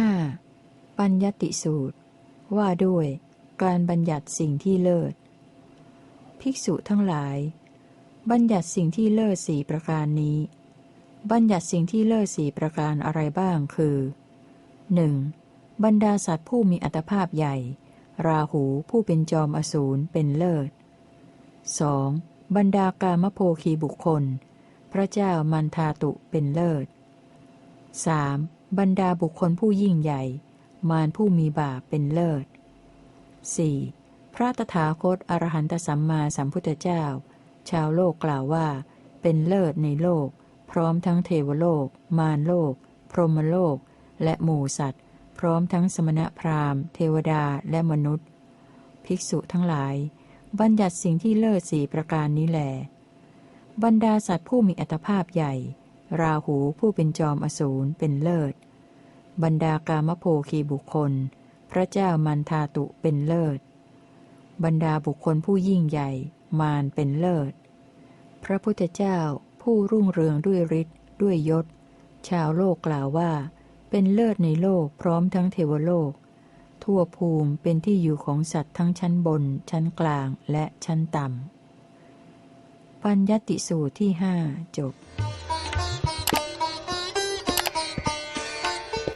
5. ปัญญติสูตร ว่าด้วย การบัญญัติสิ่งที่เลิศ ภิกษุทั้งหลาย บัญญัติสิ่งที่เลิศสี่ประการนี้ บัญญัติสิ่งที่เลิศสี่ประการอะไรบ้างคือ 1. บรรดาสัตว์ผู้มีอัตภาพใหญ่ ราหูผู้เป็นจอมอสูรเป็นเลิศ 2. บรรดากามโภคีบุคคล พระเจ้ามันทาตุเป็นเลิศ 3. บรรดาบุคคลผู้ยิ่งใหญ่ มารผู้มีบาปเป็นเลิศ 4. พระตถาคตอรหันตสัมมาสัมพุทธเจ้า ชาวโลกกล่าวว่า เป็นเลิศในโลก พร้อมทั้งเทวโลก มารโลก พรหมโลก และหมู่สัตว์ พร้อมทั้งสมณพราหมณ์ เทวดาและมนุษย์ ภิกษุทั้งหลาย บัญญัติสิ่งที่เลิศสี่ประการนี้แหลบรรดาสัตว์ผู้มีอัตภาพใหญ่ ราหูผู้เป็นจอมอสูรเป็นเลิศ บรรดากามโภคีบุคคล พระเจ้ามันทาตุเป็นเลิศ บรรดาบุคคลผู้ยิ่งใหญ่ มารเป็นเลิศ พระพุทธเจ้าผู้รุ่งเรืองด้วยฤทธิ์ด้วยยศ ชาวโลกกล่าวว่า เป็นเลิศในโลกพร้อมทั้งเทวโลก ทั่วภูมิเป็นที่อยู่ของสัตว์ทั้งชั้นบน ชั้นกลางและชั้นต่ำปัญญติสูตรที่ห้าจบ